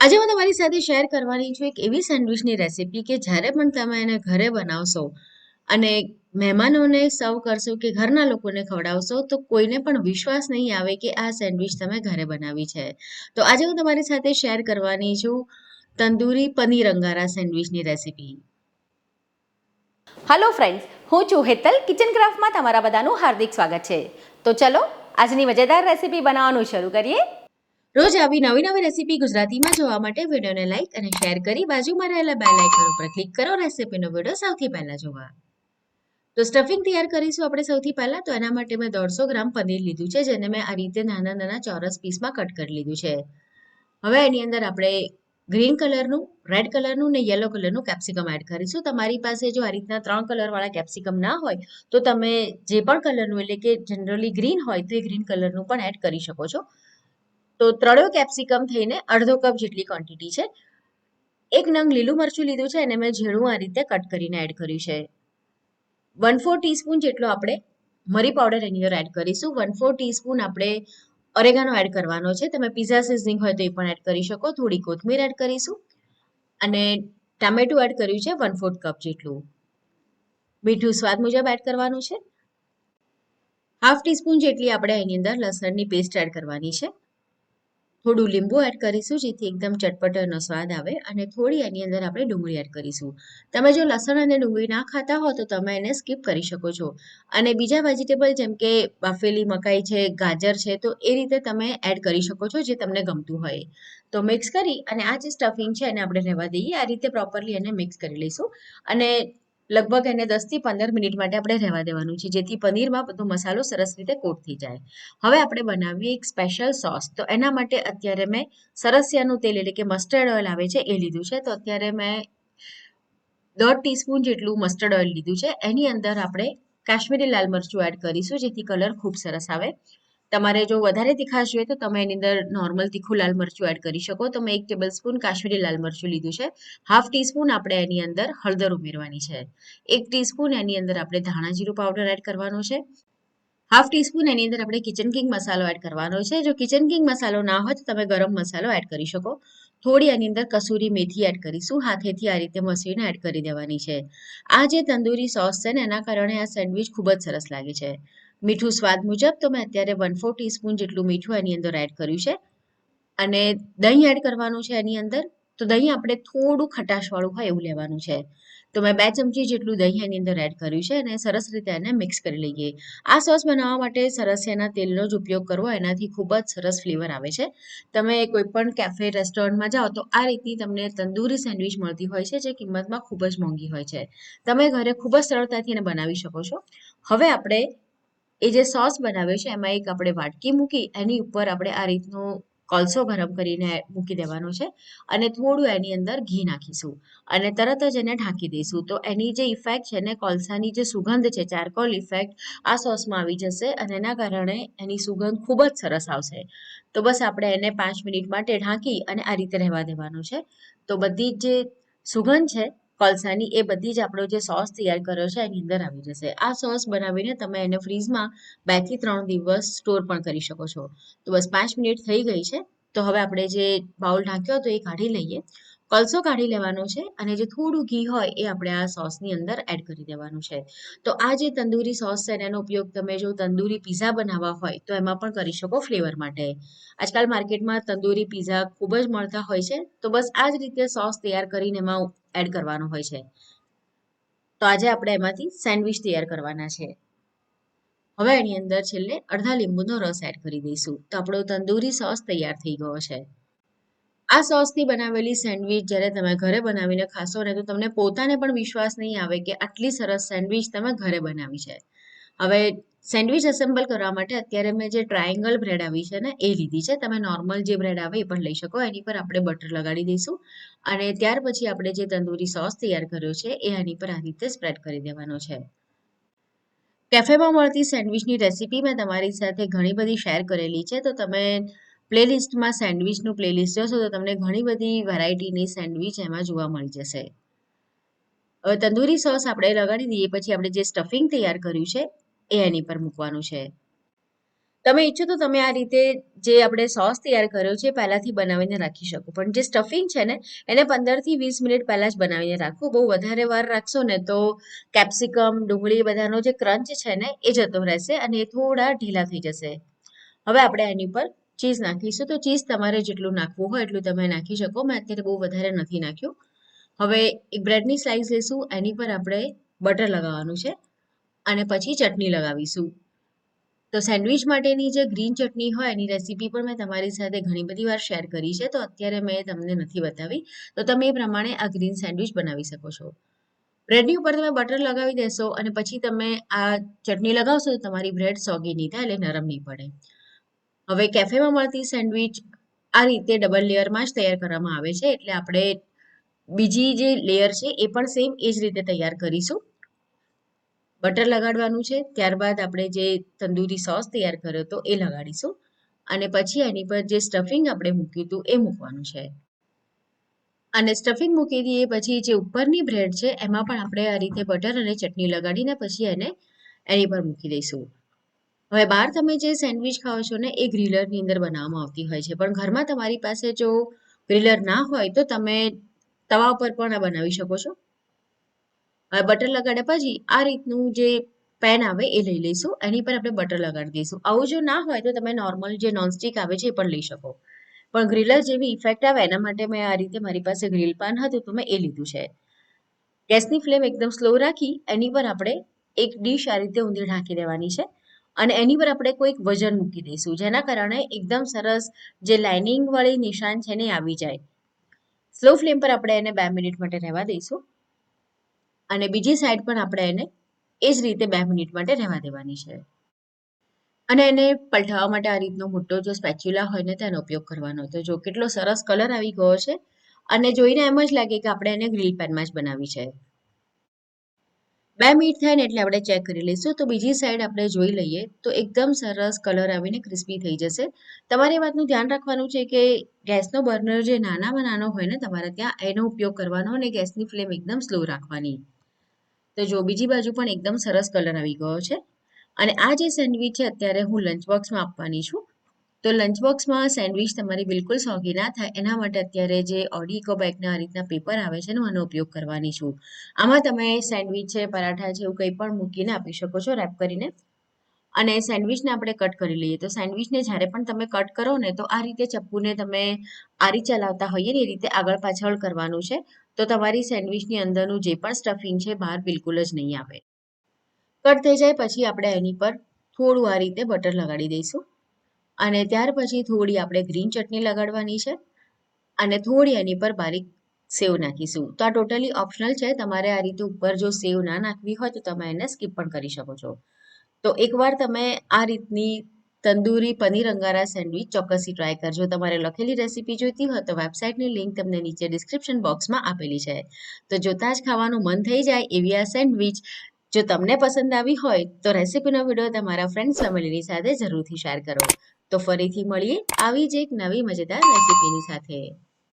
આજે હું તમારી સાથે શેર કરવાની છું એક એવી સેન્ડવિચની રેસીપી કે જ્યારે પણ તમે એને ઘરે બનાવશો અને મહેમાનોને સર્વ કરશો કે ઘરના લોકોને ખવડાવશો તો કોઈને પણ વિશ્વાસ નહીં આવે કે આ સેન્ડવિચ તમે ઘરે બનાવી છે. તો આજે હું તમારી સાથે શેર કરવાની છું તંદૂરી પનીર અંગારા સેન્ડવિચની રેસીપી હલો ફ્રેન્ડ્સ હું છું હેતલ કિચન ક્રાફ્ટમાં તમારા બધાનું હાર્દિક સ્વાગત છે. તો ચલો, આજની મજેદાર રેસીપી બનાવવાનું શરૂ કરીએ. રોજ આવી નવી નવી રેસીપી ગુજરાતીમાં જોવા માટે વિડીયોને લાઈક અને શેર કરી બાજુમાં રહેલા બેલ આઇકન ઉપર ક્લિક કરો રેસીપીનો વીડિયો સૌથી પહેલા જોવા. તો સ્ટફિંગ તૈયાર કરીશું આપણે સૌથી પહેલાં. તો એના માટે મેં દોઢસો ગ્રામ પનીર લીધું છે, જેને મેં આ રીતે નાના નાના ચોરસ પીસમાં કટ કરી લીધું છે. હવે એની અંદર આપણે ગ્રીન કલરનું રેડ કલરનું ને યલો કલરનું કેપ્સિકમ એડ કરીશું. તમારી પાસે જો આ રીતના ત્રણ કલરવાળા કેપ્સિકમ ના હોય, તો તમે જે પણ કલરનું એટલે કે જનરલી ગ્રીન હોય તો એ ગ્રીન કલરનું પણ એડ કરી શકો છો. તો ત્રણેય કેપ્સિકમ થઈને અડધો કપ જેટલી ક્વોન્ટિટી છે. એક નંગ લીલું મરચું લીધું છે અને મેં ઝીણું આ રીતે કટ કરીને એડ કર્યું છે. વન ફોર ટીસ્પૂન જેટલો આપણે મરી પાવડર એની અંદર એડ કરીશું. વન ફોર ટીસ્પૂન આપણે ઓરેગાનો એડ કરવાનો છે. તમે પીઝા સિઝનિંગ હોય તો એ પણ એડ કરી શકો. થોડી કોથમીર એડ કરીશું. અને ટામેટું એડ કર્યું છે વન ફોર્થ કપ જેટલું. મીઠું સ્વાદ મુજબ એડ કરવાનું છે. હાફ ટીસ્પૂન જેટલી આપણે એની અંદર લસણની પેસ્ટ એડ કરવાની છે. થોડું લીંબુ એડ કરીશું, જેથી એકદમ ચટપટનો સ્વાદ આવે અને થોડી એની અંદર આપણે ડુંગળી એડ કરીશું. તમે જો લસણ અને ડુંગળી ના ખાતા હો તો તમે એને સ્કીપ કરી શકો છો. અને બીજા વેજીટેબલ જેમ કે બાફેલી મકાઈ છે, ગાજર છે, તો એ રીતે તમે એડ કરી શકો છો જે તમને ગમતું હોય. તો મિક્સ કરી અને આ જે સ્ટફિંગ છે એને આપણે રહેવા દઈએ. આ રીતે પ્રોપરલી એને મિક્સ કરી લઈશું. અને લગભગ એને દસથી પંદર મિનિટ માટે આપણે રહેવા દેવાનું છે, જેથી પનીરમાં બધો મસાલો સરસ રીતે કોટ થઈ જાય. હવે આપણે બનાવીએ એક સ્પેશિયલ સોસ તો એના માટે અત્યારે મેં સરસિયાનું તેલ એટલે કે મસ્ટર્ડ ઓઇલ આવે છે એ લીધું છે. તો અત્યારે મેં દોઢ ટીસ્પૂન જેટલું મસ્ટર્ડ ઓઇલ લીધું છે. એની અંદર આપણે કાશ્મીરી લાલ મરચું એડ કરીશું, જેથી કલર ખૂબ સરસ આવે. તમારે જો વધારે તીખાશ જોઈએ તો તમે એની અંદર નોર્મલ તીખું લાલ મરચું એડ કરી શકો. તો મેં એક ટેબલ સ્પૂન કાશ્મીરી લાલ મરચું લીધું છે. હાફ ટીસ્પૂન આપણે એની અંદર હળદર ઉમેરવાની છે. એક ટીસ્પૂન એની અંદર આપણે ધાણા જીરું પાવડર એડ કરવાનો છે. હાફ ટીસ્પૂન એની અંદર આપણે કિચન કિંગ મસાલો એડ કરવાનો છે. જો કિચન કિંગ મસાલો ના હોય તો તમે ગરમ મસાલો એડ કરી શકો. થોડી એની અંદર કસૂરી મેથી એડ કરીશું. હાથેથી આ રીતે મસીને એડ કરી દેવાની છે. આ જે તંદૂરી સોસ છે ને, એના કારણે આ સેન્ડવિચ ખૂબ જ સરસ લાગે છે. મીઠું સ્વાદ મુજબ તો મેં અત્યારે વન ફોર ટીસ્પૂન જેટલું મીઠું એની અંદર એડ કર્યું છે. અને દહીં એડ કરવાનું છે એની અંદર, તો દહીં આપણે થોડું ખટાશવાળું હોય એવું લેવાનું છે. તો મેં બે ચમચી જેટલું દહીં એની અંદર એડ કર્યું છે અને સરસ રીતે એને મિક્સ કરી લઈએ. આ સોસ બનાવવા માટે સરસિયાના તેલનો જ ઉપયોગ કરવો એનાથી ખૂબ જ સરસ ફ્લેવર આવે છે. તમે કોઈ પણ કેફે રેસ્ટોરન્ટમાં જાઓ તો આ રીતની તમને તંદૂરી સેન્ડવિચ મળતી હોય છે જે કિંમતમાં ખૂબ જ મોંઘી હોય છે. તમે ઘરે ખૂબ જ સરળતાથી એને બનાવી શકો છો. હવે આપણે એ જે સોસ બનાવ્યો છે, એમાં એક આપણે વાટકી મૂકી, એની ઉપર આપણે આ રીતનો કોલસો ગરમ કરીને મૂકી દેવાનો છે અને થોડું એની અંદર ઘી નાખીશું અને તરત જ એને ઢાંકી દઈશું. તો એની જે ઇફેક્ટ છે ને, કોલસાની જે સુગંધ છે ચારકોલ ઇફેક્ટ આ સોસમાં આવી જશે અને એના કારણે એની સુગંધ ખૂબ જ સરસ આવશે. તો બસ આપણે એને પાંચ મિનિટ માટે ઢાંકી અને આ રીતે રહેવા દેવાનું છે. તો બધી જ સુગંધ છે કોલસાની એ બધી જ આપણો જે સોસ તૈયાર કર્યો છે એની અંદર આવી જશે. આ સોસ બનાવીને તમે એને ફ્રીઝમાં બેથી ત્રણ દિવસ સ્ટોર પણ કરી શકો છો. તો બસ પાંચ મિનિટ થઈ ગઈ છે. તો હવે આપણે જે બાઉલ ઢાંક્યો હતો એ કાઢી લઈએ. કલસો કાઢી લેવાનો છે અને જે થોડું ઘી હોય એ આપણે આ સોસની અંદર એડ કરી દેવાનું છે. તો આ જે તંદૂરી સોસ છે એનો ઉપયોગ તમે જો તંદૂરી પીઝા બનાવવા હોય તો એમાં પણ કરી શકો ફ્લેવર માટે. આજકાલ માર્કેટમાં તંદૂરી પીઝા ખૂબ જ મળતા હોય છે, તો બસ આ જ રીતે સોસ તૈયાર કરીને એમાં એડ કરવાનો હોય છે. તો આજે આપણે એમાંથી સેન્ડવિચ તૈયાર કરવાના છે. હવે એની અંદર છેલ્લે અડધા લીંબુનો રસ એડ કરી દઈશું. તો આપણો તંદૂરી સોસ તૈયાર થઈ ગયો છે. આ સોસથી બનાવેલી સેન્ડવિચ જ્યારે તમે ઘરે બનાવીને ખાશો ને તો તમને પોતાને પણ વિશ્વાસ નહીં આવે કે આટલી સરસ સેન્ડવિચ તમે ઘરે બનાવી છે. હવે સેન્ડવિચ એસેમ્બલ કરવા માટે અત્યારે મેં જે ટ્રાયેંગલ બ્રેડ આવી છે ને એ લીધી છે. તમે નોર્મલ જે બ્રેડ આવે એ પણ લઈ શકો, એની પર આપણે બટર લગાડી દઈશું અને ત્યાર પછી આપણે જે તંદૂરી સોસ તૈયાર કર્યો છે એ આની પર આ રીતે સ્પ્રેડ કરી દેવાનો છે. કેફેમાં મળતી સેન્ડવિચની રેસીપી મેં તમારી સાથે ઘણી બધી શેર કરેલી છે, તો તમે પ્લેલિસ્ટમાં સેન્ડવિચનું પ્લેલિસ્ટ જોશો તો તમને ઘણી બધી વેરાયટીની સેન્ડવિચ એમાં જોવા મળી જશે. હવે તંદૂરી સોસ આપણે લગાડી દઈએ, પછી આપણે જે સ્ટફિંગ તૈયાર કર્યું છે, એ એની પર મૂકવાનું છે. તમે ઈચ્છો તો તમે આ રીતે જે આપણે સોસ તૈયાર કર્યો છે, પહેલાંથી બનાવીને રાખી શકો. પણ જે સ્ટફિંગ છે ને, એને પંદરથી વીસ મિનિટ પહેલાં જ બનાવીને રાખવું. બહુ વધારે વાર રાખશો ને તો કેપ્સિકમ, ડુંગળી બધાનો જે ક્રંચ છે ને, એ જતો રહેશે અને એ થોડા ઢીલા થઈ જશે. હવે આપણે એની પર ચીઝ નાખીશું તો ચીઝ તમારે જેટલું નાખવું હોય એટલું તમે નાખી શકો. મેં અત્યારે બહુ વધારે નથી નાખ્યું. હવે એક બ્રેડની સ્લાઇસ લઈશું એની પર આપણે બટર લગાવવાનું છે અને પછી ચટણી લગાવીશું. તો સેન્ડવિચ માટેની જે ગ્રીન ચટણી હોય એની રેસીપી પણ મેં તમારી સાથે ઘણી બધી વાર શેર કરી છે, તો અત્યારે મેં તમને નથી બતાવી. તો તમે એ પ્રમાણે આ ગ્રીન સેન્ડવિચ બનાવી શકો છો. બ્રેડની ઉપર તમે બટર લગાવી દેશો અને પછી તમે આ ચટણી લગાવશો તો તમારી બ્રેડ સોગી નહીં થાય એટલે નરમ નહીં પડે. હવે કેફેમાં મળતી સેન્ડવિચ આ રીતે ડબલ લેયરમાં જ તૈયાર કરવામાં આવે છે. એટલે આપણે બીજી જે લેયર છે, એ પણ સેમ એ જ રીતે તૈયાર કરીશું. બટર લગાડવાનું છે. ત્યારબાદ આપણે જે તંદૂરી સોસ તૈયાર કર્યો હતો એ લગાડીશું. અને પછી એની પર જે સ્ટફિંગ આપણે મૂક્યું હતું, એ મૂકવાનું છે. અને સ્ટફિંગ મૂકી દઈએ પછી જે ઉપરની બ્રેડ છે, એમાં પણ આપણે આ રીતે બટર અને ચટણી લગાડીને પછી એને એની પર મૂકી દઈશું. હવે બહાર તમે જે સેન્ડવિચ ખાઓ છો ને, એ ગ્રીલરની અંદર બનાવવામાં આવતી હોય છે. પણ ઘરમાં તમારી પાસે જો ગ્રીલર ના હોય, તો તમે તવા ઉપર પણ આ બનાવી શકો છો. હવે બટર લગાડ્યા પછી આ રીતનું જે પેન આવે, એ લઈ લઈશું. એની પર આપણે બટર લગાડી દઈશું. આવું જો ના હોય, તો તમે નોર્મલ જે નોનસ્ટિક આવે છે, એ પણ લઈ શકો. પણ ગ્રીલર જેવી ઇફેક્ટ આવે, એના માટે મેં આ રીતે મારી પાસે ગ્રીલ પાન હતું, તો મેં એ લીધું છે. ગેસની ફ્લેમ એકદમ સ્લો રાખી, એની પર આપણે એક ડીશ આ રીતે ઊંધી ઢાંકી દેવાની છે. અને એની પર આપણે કોઈક વજન મૂકી દઈશું, જેના કારણે એકદમ સરસ જે લાઇનિંગવાળી નિશાન છે ને આવી જાય. સ્લો ફ્લેમ પર આપણે એને બે મિનિટ માટે રહેવા દઈશું. અને બીજી સાઈડ પણ આપણે એને એ જ રીતે બે મિનિટ માટે રહેવા દેવાની છે. અને એને પલટાવવા માટે આ રીતનો મોટો જો સ્પેચ્યુલા હોય ને તેનો ઉપયોગ કરવાનો. તો જો કેટલો સરસ કલર આવી ગયો છે, અને જોઈને એમ જ લાગે કે આપણે એને ગ્રીલ પેનમાં જ બનાવી છે. બે મિનિટ થાય ને એટલે આપણે ચેક કરી લઈશું. તો બીજી સાઈડ આપણે જોઈ લઈએ તો એકદમ સરસ કલર આવીને ક્રિસ્પી થઈ જશે. તમારે એ વાતનું ધ્યાન રાખવાનું છે કે ગેસનો બર્નર જે નાનામાં નાનો હોય ને તમારે ત્યાં એનો ઉપયોગ કરવાનો અને ગેસની ફ્લેમ એકદમ સ્લો રાખવાની. તો જો બીજી બાજુ પણ એકદમ સરસ કલર આવી ગયો છે. અને આ જે સેન્ડવિચ છે અત્યારે હું લંચ બોક્સમાં આપવાની છું. તો લંચ બોક્સમાં સેન્ડવિચ તમારી બિલકુલ સોગી ના થાય. એના માટે અત્યારે જે ઓડી ઇકો બેગના આ રીતના પેપર આવે છે ને, હું એનો ઉપયોગ કરવાની છું. આમાં તમે સેન્ડવિચ છે, પરાઠા છે, એવું કંઈ પણ મૂકીને આપી શકો છો રેપ કરીને. અને સેન્ડવિચને આપણે કટ કરી લઈએ. તો સેન્ડવિચને જ્યારે પણ તમે કટ કરો ને, તો આ રીતે ચપ્પુને તમે આરી ચલાવતા હોઈએ ને, એ રીતે આગળ પાછળ કરવાનું છે. તો તમારી સેન્ડવિચની અંદરનું જે પણ સ્ટફિંગ છે, બહાર બિલકુલ જ નહીં આવે. કટ થઈ જાય, પછી આપણે એની પર થોડું આ રીતે બટર લગાડી દઈશું. અને ત્યાર પછી થોડી આપણે ગ્રીન ચટણી લગાડવાની છે અને થોડી એની પર બારીક સેવ નાખીશું. તો આ ટોટલી ઓપ્શનલ છે. તમારે આ રીતે ઉપર જો સેવ ના નાખવી હોય તો તમે એને સ્કીપ પણ કરી શકો છો. તો એકવાર તમે આ રીતની તંદૂરી પનીર અંગારા સેન્ડવિચ ચોક્કસથી ટ્રાય કરજો. તમારે લખેલી રેસીપી જોઈતી હોય તો વેબસાઇટની લિંક તમને નીચે ડિસ્ક્રિપ્શન બોક્સમાં આપેલી છે. તો જોતાં જ ખાવાનું મન થઈ જાય એવી આ સેન્ડવિચ. જો તમને પસંદ આવી હોય તો રેસીપીનો વીડિયો તમારા ફ્રેન્ડ્સ ફેમિલીની સાથે જરૂરથી શેર કરો. તો ફરીથી મળીએ આવી જ એક નવી મજેદાર રેસીપીની સાથે.